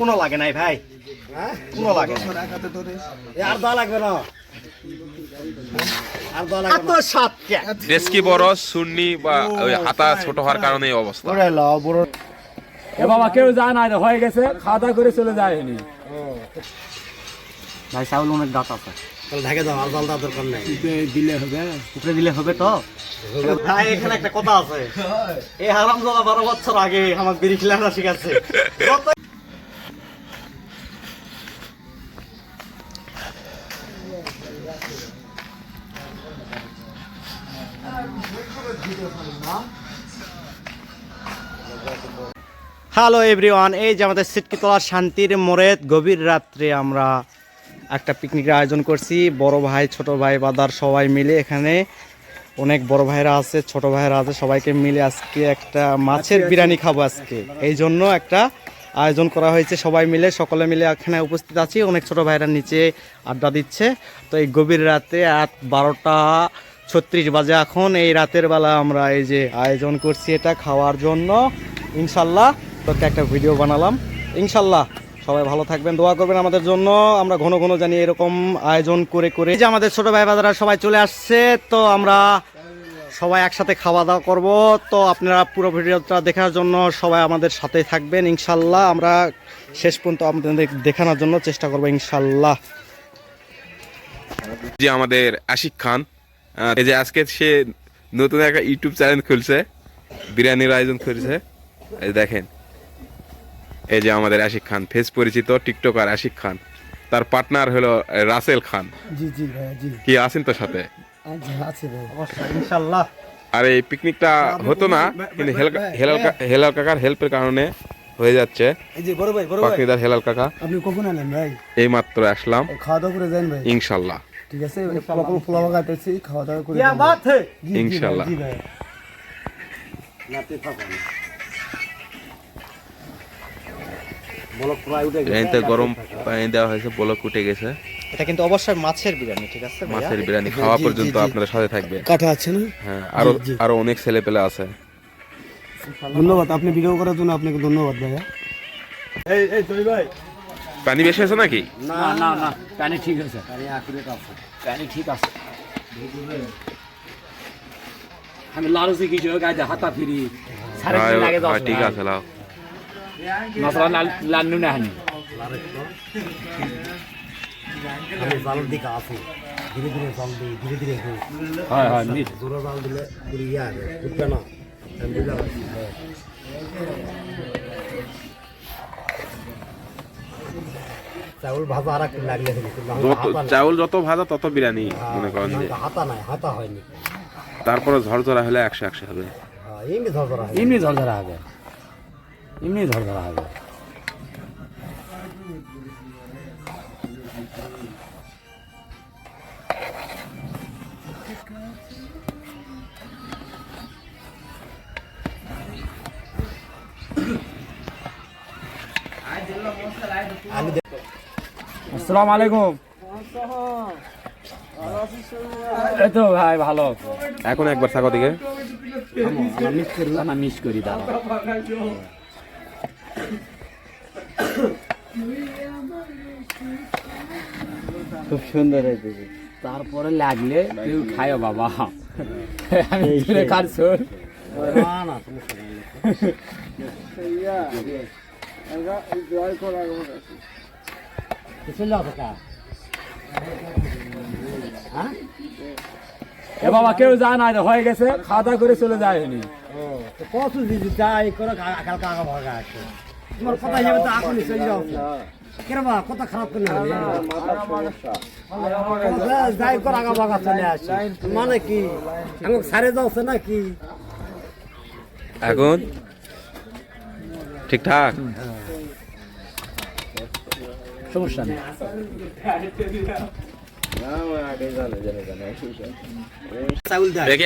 কোনো লাগে নাই ভাই। কোনো লাগে। আর দা লাগবে না। আর দা লাগবে এত সাত কে? ডেস্কি বড় সুন্নি বা হাতা ছোট হওয়ার কারণে এই অবস্থা। না লাও বড়। এ বাবা কেউ যায় না হয়ে গেছে খাওয়া দাওয়া করে চলে যায় ভাই চাউল অনেক দাঁত আছে। তাহলে ঢেকে দাও আর জালটা দরকার নাই। দিলে হবে। উপরে দিলে হবে তো? ভাই এখানে একটা কথা আছে। এই বারো বছর আগে আমার বিড়ি খেলাটা শিখাচ্ছে। হ্যালো এভরিওয়ান এই যে আমাদের সিটকিতলা শান্তির মোড়ে গভীর রাত্রে আমরা একটা পিকনিকের আয়োজন করছি। বড় ভাই ছোট ভাই বাদার সবাই মিলে এখানে। অনেক বড় ভাইরা আছে ছোট ভাইরা আছে সবাইকে মিলে আজকে একটা মাছের বিরিয়ানি খাব আজকে। এই জন্য একটা আয়োজন করা হয়েছে সবাই মিলে। সকলে মিলে এখানে উপস্থিত আছি। অনেক ছোট ভাইরা নিচে আড্ডা দিচ্ছে। তো এই গভীর রাতে রাত বারোটা ছত্রিশ বাজে এখন। এই রাতের বেলা আমরা এই যে আয়োজন করছি এটা খাওয়ার জন্য। ইনশাল্লাহ একটা ভিডিও বানালাম। ইনশাল্লাহ সবাই ভালো থাকবেন, দোয়া করবেন আমাদের জন্য। আমরা ঘন ঘন জানি এরকম আয়োজন করে করে। যে আমাদের ছোট ভাই বাজারা সবাই চলে আসছে, তো আমরা সবাই একসাথে খাওয়া দাওয়া করব। তো আপনারা পুরো ভিডিওটা দেখার জন্য সবাই আমাদের সাথে থাকবেন, ইনশাল্লাহ। আমরা শেষ পর্যন্ত আপনাদের দেখানোর জন্য চেষ্টা করব, ইনশাল্লাহ। যে আমাদের আশিক খান। এই যে আজকে সে নতুন একটা ইউটিউব চ্যানেল খুলছে, বিরিয়ানির আয়োজন করেছে দেখেন। এই যে আমাদের আশিক খান ফেস পরিচিত টিকটকার আশিক খান। তার পার্টনার হলো রাসেল খান। জি জি ভাই জি। কি আছেন তো সাথে? আছি ভাই ইনশাআল্লাহ আর এই পিকনিকটা হতো না কিন্তু হেলাল হেলাল কাকার হেল্পের কারণে হয়ে যাচ্ছে। এই যে বড় ভাই বড় ভাই। পাকনিদার হেলাল কাকা। আপনি কখন আলেন ভাই? এই মাত্র আসলাম খাওয়া দাওয়া করে যান ভাই। ইনশাআল্লাহ ঠিক আছে কোন ফুলা ফলাফল কাটাইছি খাওয়া দাওয়া করে ইনশাআল্লাহ জি ভাই নাতে বিরিয়ানিতে গরম পানি দেওয়া হয়েছে বলক উঠে গেছে। এটা কিন্তু অবশ্যই মাছের বিরিয়ানি ঠিক আছে মাছের বিরিয়ানি খাওয়া পর্যন্ত সাথে থাকবে। কাঠা আছে না? হ্যাঁ আরও আরও অনেক ছেলে পেলে আছে। ধন্যবাদ আপনি ভিডিও করার জন্য আপনাকে ধন্যবাদ ভাইয়া। এই এই তুই ভাই। পানি বেশি আছে নাকি? না না না পানি ঠিক আছে। পানি ঠিক আছে। আমি লালুসি কিছু গাইতে হাতা ফিরি। সাড়ে তিন লাগে ঠিক আছে লাও। লাল হানি জাল দিকে আসি ধীরে ধীরে জল দিই ধীরে ধীরে হোক হয় হয় মিট জোরে জাল দিলে পুরো ইয়ে উঠবে না। হ্যাঁ। চাউল ভাজা আর একটু চাউল যত ভাজা তত বিরিয়ানি মনে করেন যে। হাতা নাই হাতা হয়নি। তারপরে ঝরঝরা হলে একশো একশো হবে। হ্যাঁ, এমনি ঝরঝরা এমনি ধরা হবে। এমনি ধর ধরা হবে আসসালামু আলাইকুম। এই তো ভাই ভালো। এখন একবার থাকো দিকে। মিস করি না মিস করি দাদা খুব সুন্দর হয়েছে। তারপরে লাগলে কেউ খায় বাবা। আমি তুলে হ্যাঁ এ বাবা কেউ যায় না হয়ে গেছে খাওয়া দাওয়া করে চলে যায় এখনই। ও তো কত দিদি যাই করে কাল কাকা ভাগা আছে। তোমার কথা হিসেবে তো এখনই চলে যাও। কেন বা কথা খারাপ করে না যাই করে আগা ভাগা চলে আসে। মানে কি? আমাকে সারে যাচ্ছে না কি এখন? ঠিকঠাক? সমস্যা নেই।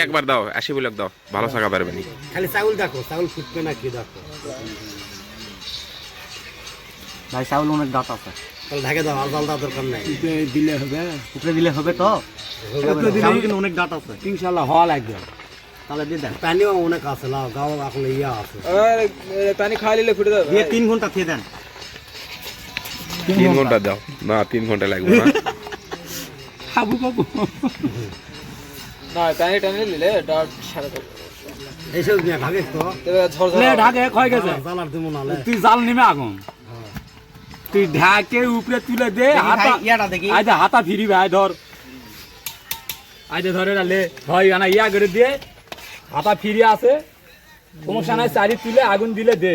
একবার দাও আশি বলক দাও। ভালো থাকা পারবে নি। খালি চাউল দেখো চাউল ফুটবে না কি দেখো। ভাই চাউল অনেক দাঁত আছে। তাহলে ঢেকে দাও দরকার নাই। দিলে হবে। উপরে দিলে হবে তো? চাউল কিন্তু অনেক দাঁত আছে। ইনশাল্লাহ হওয়া লাগবে। তাহলে দিয়ে দেন। পানিও অনেক আছে লাও গাও এখন ইয়া আছে। দিয়ে তিন ঘণ্টা খেয়ে দেন। তিন ঘণ্টা দাও। না তিন ঘণ্টা লাগবে না। হাবু বাবু। না টানে টানে নিলে এটা সাড়ে এইসব নিয়ে ভাবিস তো। লে ঢাকে ক্ষয় গেছে। জালার দিব না লে। তুই জাল নেমে আগুন। তুই ঢাকে উপরে তুলে দে আজ হাতা ফিরি ভাই ধর। আজ ধরে লে। হয় না ইয়া করে দিয়ে হাতা ফিরি আছে সমস্যা নাই চারি তুলে আগুন দিলে দে।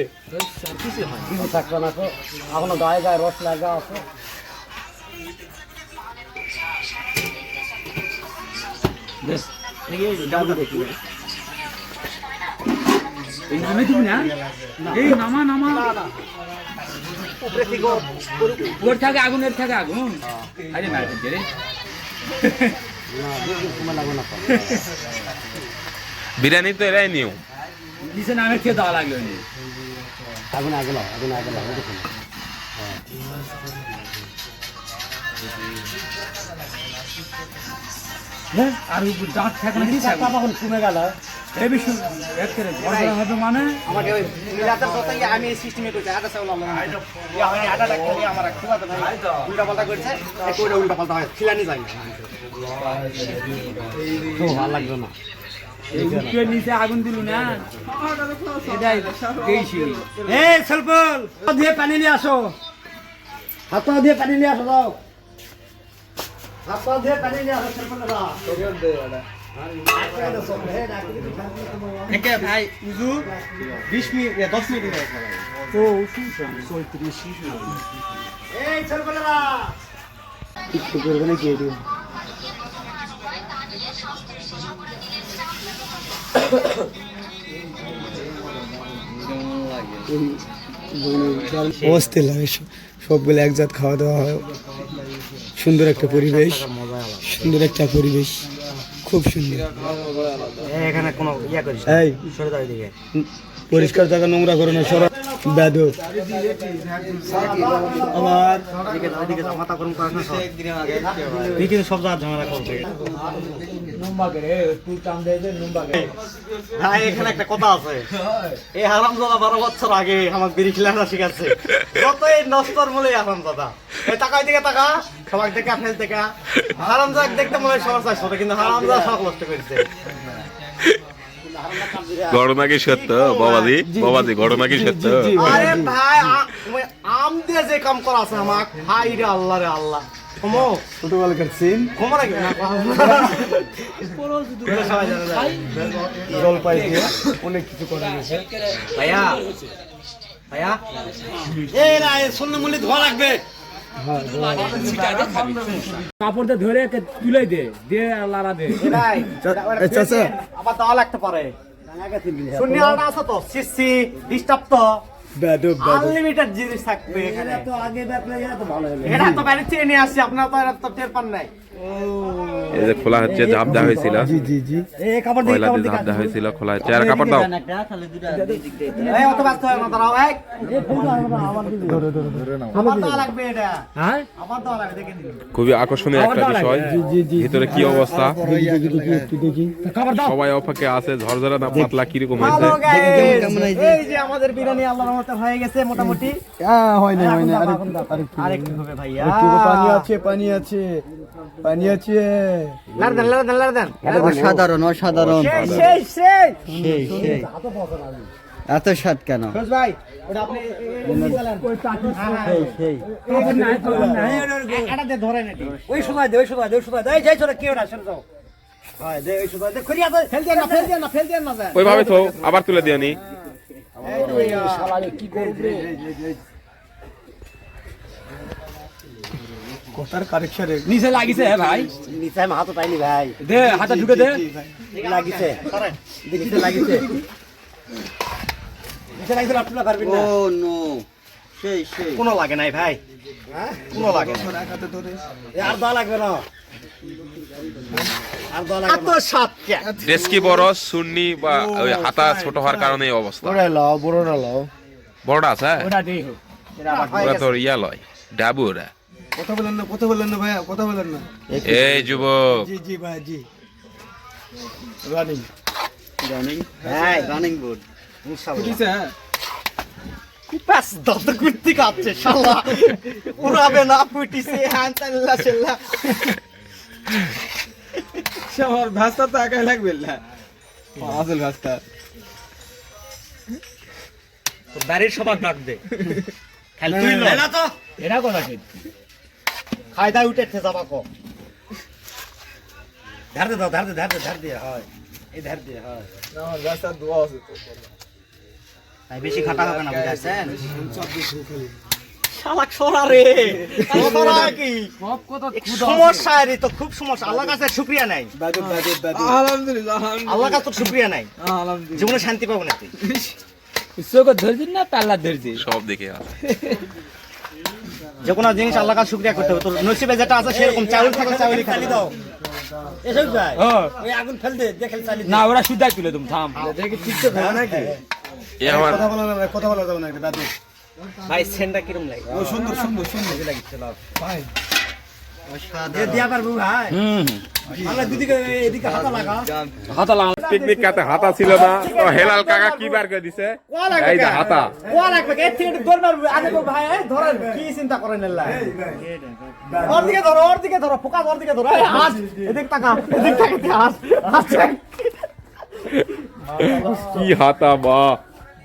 থাকবে না তো এখনও গায়ে গায়ে রস লাগা আছে। বেশ দেখি। এই নামে তুমি না? এই নামা নামা। উপরে থেকে ওর থাকে আগুন এর থাকে আগুন। আরে না রে। বিরিয়ানি তো এরাই নিয়ম। নিচে নামে খেয়ে দেওয়া লাগল নি। আগুন আগে লাও আগুন। আর দাঁত থাকে না কি চাপা কখন কমে গেল? হবে মানে? আমাকে ওই মিলাতে কথা আমি সিস্টেমে করছি আটা চাউল আনলাম ইয়া হয় আটা খালি আমার খুব ভাই উল্টা পাল্টা করছে একটু উল্টা পাল্টা হয় খিলানি যায় না। তো ভালো লাগবে না। নিচে আগুন দিলু না? এটাই গেইছি। এই সলপল দিয়ে পানি নিয়ে আসো। হাত দিয়ে পানি নিয়ে আসো দাও হাত পা দিয়ে পানি নিয়ে আসো সলপল দাদা একে ভাই উজু বিশ মিনিট এ, দশ মিনিট হয়ে গেছে। তো চৌত্রিশ এই সলপল দাদা একটু করবে না কি এটি অস্থির লাগে সব- সবগুলো একজাত খাওয়া দাওয়া হয় সুন্দর একটা পরিবেশ সুন্দর একটা পরিবেশ খুব সুন্দর। এখানে কোনো ইয়া করিস এই পরিষ্কার জায়গা নোংরা করে না সরা। করাস না সব তুই কিন্তু সব জায়গা ঝামেলা করবে নম্বাকে রে তুই টান দে দে নম্বাকে ভাই এখানে একটা কথা আছে। এই হারাম বারো বছর আগে আমার বিড়ি খেলাটা শিখাচ্ছে কত এই নষ্টর মূলে হারাম এই টাকা দিকে টাকা সবাই দেখা ফেল দেখা। হারাম দেখতে মনে হয় সবার চাইছে কিন্তু হারাম সব নষ্ট করেছে। ঘটনা কি সত্য বাবাজি বাবাজি ঘটনা কি সত্য। আরে ভাই আম দিয়ে যে কাম করা আছে আমার ভাই রে আল্লাহ রে আল্লাহ। কমো। ছোটবেলাকার সিন কমো নাকি। জলপাই দিয়ে অনেক কিছু করা গেছে। ভাইয়া ভাইয়া। এই না মূল্য ধোয়া লাগবে। কাপড় দিয়ে ধরে তুলে দে দে আর লাড়া দে। আবার দেওয়া লাগতে পারে। শূন্য আলাদা আছে তো সিসি ডিস্টার্ব তো। আনলিমিটেড জিনিস থাকবে এখানে। তো আগে ব্যাপারে গেলে তো ভালো হলো। এটা তো বাইরে চেয়ে নিয়ে আসছি আপনারা তো টের পান নাই। এই যে খোলা হচ্ছে ঝাপ দেওয়া হয়েছিল। ঝাপ দেওয়া হয়েছিল খোলা হচ্ছে আর কাপড় দাও। হয় হ্যাঁ খুবই আকর্ষণীয় একটা বিষয়। ভিতরে কি অবস্থা? সবাই অপেক্ষা আছে ঝরঝরা না পাতলা কীরকম হয়েছে? এই যে আমাদের বিরিয়ানি আল্লাহর রহমতে হয়ে গেছে মোটামুটি। হ্যাঁ হয় না হয় না আরেকটু হবে ভাইয়া। পানি আছে পানি আছে। পানি আছে অসাধারণ অসাধারণ সেই সেই সেই সেই এত স্বাদ কেন ভাই ওটা আপনি। হ্যাঁ, হ্যাঁ। দিয়ে। ওই সময় দে ওই সময় দে ওই সময় দে যাই চলে কেউ না শুনে যাও হয় দে ওই সময় দে খুরিয়া দে ফেল দিয়ে না ফেল দিয়ে না ফেল দিয়ে না যায় ওইভাবে তো আবার তুলে দিও নি কথার কারেকশন? নিচে লাগিছে হে ভাই। নিচে হাতে পাইনি ভাই। দে হাতে ঢুকে দে। লাগিছে। নিচে লাগিছে। নিচে লাগিছে আপনারা পারবেন না। Oh no. সেই সেই। কোনো লাগে নাই ভাই। কোনো লাগে না। আর দা লাগবে বড় সুন্নি বা ওই হাতা ছোট হওয়ার কারণে এই অবস্থা। বড়টা আছে ওটা দেই হোক ওরা তোর ইয়া লয় ডাবু ওরা। কথা বলেন না কথা বলেন না ভাইয়া কথা বলেন না। এই যুবক। জি জি ভাই জি। রানিং রানিং হ্যাঁ। রানিং বোর্ড ইনশাআল্লাহ। কুর্তি শালা। উড়াবে না ফুটিছে আমার ভাস্তা তো একাই লাগবে না আসল ভাস্তা। বাড়ির সবার ডাক দে। খালি তুই। তো এরা কথা দাই উঠেছে যাবা কো ধার দে দাও ধার দে ধার দে ধার দিয়ে হয় এই ধার দিয়ে হয় আমার ভাস্তা দোয়া আছে তো তাই বেশি খাটা হবে না বুঝাছেন শালাক সরা রে সরা কি সব কথা সমস্যা রে তো খুব সমস্যা আল্লাহ কাছে শুকরিয়া নাই আলহামদুলিল্লাহ আল্লাহ কাছে শুকরিয়া নাই আলহামদুলিল্লাহ জীবনে শান্তি পাবো না তুই ধরছিস না পাল্লা ধরছিস সব দেখে যে কোনো জিনিস আল্লাহ কাছে শুক্রিয়া করতে হবে। তোর নসিবে যেটা আছে সেরকম চাউল থাকলে চাউল খালি দাও। এসব যায় ওই আগুন ফেল দে দেখেল চালি না ওরা সুদাই তুলে তুমি থাম। এ আমার কথা বলা যাবে না, কথা বলা যাবে না দাদু? ভাই সেন্ডা কিরম লাগে? ও সুন্দর সুন্দর সুন্দর। লাগে দিয়া ভাই পিকনিক কাতে হাতা ছিল না। তো হেলাল কাকা কি বার করে দিছে? এই যে হাতা। কোয়া লাগবে এর থেকে একটু দৌড় মারবো। আগে তো ভাই ধরেন কি চিন্তা করেন এল্লা? ওর দিকে ধরো ওর দিকে ধরো ফোকাস ওর দিকে ধরো। এই এদিক তাকা এদিক তাকাতে হাস হাস কি হাতা বা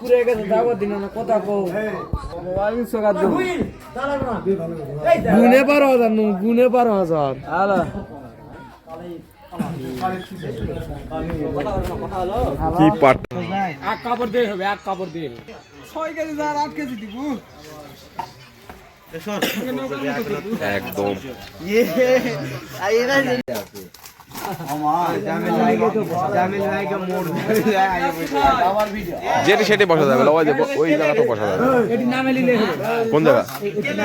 পুরে যাব দিন না গুনে বারো হাজার গুনে বারো হাজার আলা কি পাট? এক কাপড় দিয়ে হবে এক কাপড় দিয়ে ছয় কেজি আট কেজি দিব। একদম। যেটি সেটি বসা যাবে ওই জায়গাটা বসা যাবে। কোন জায়গা?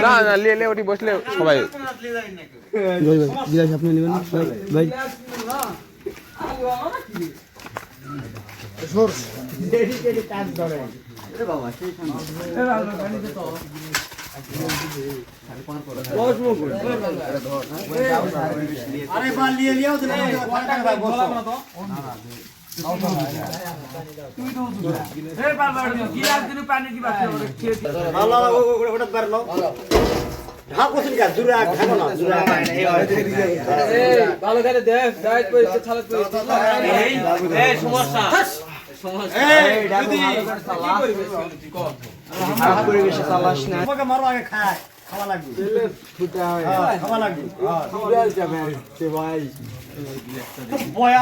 না না লিয়ে ওটি বসলে সবাই আপনি নেবেন ভাই আরে বাল নিয়ে আগ ঢাকো না ভালো করে দেখ ডাইট পয়সা ছালাত পয়সা এই সমস্যা এই দিদি পরিবেশে চালাস না তোমাকে মারো আগে খায় খাওয়া লাগবে। খাওয়া লাগবে। ভাই। বয়া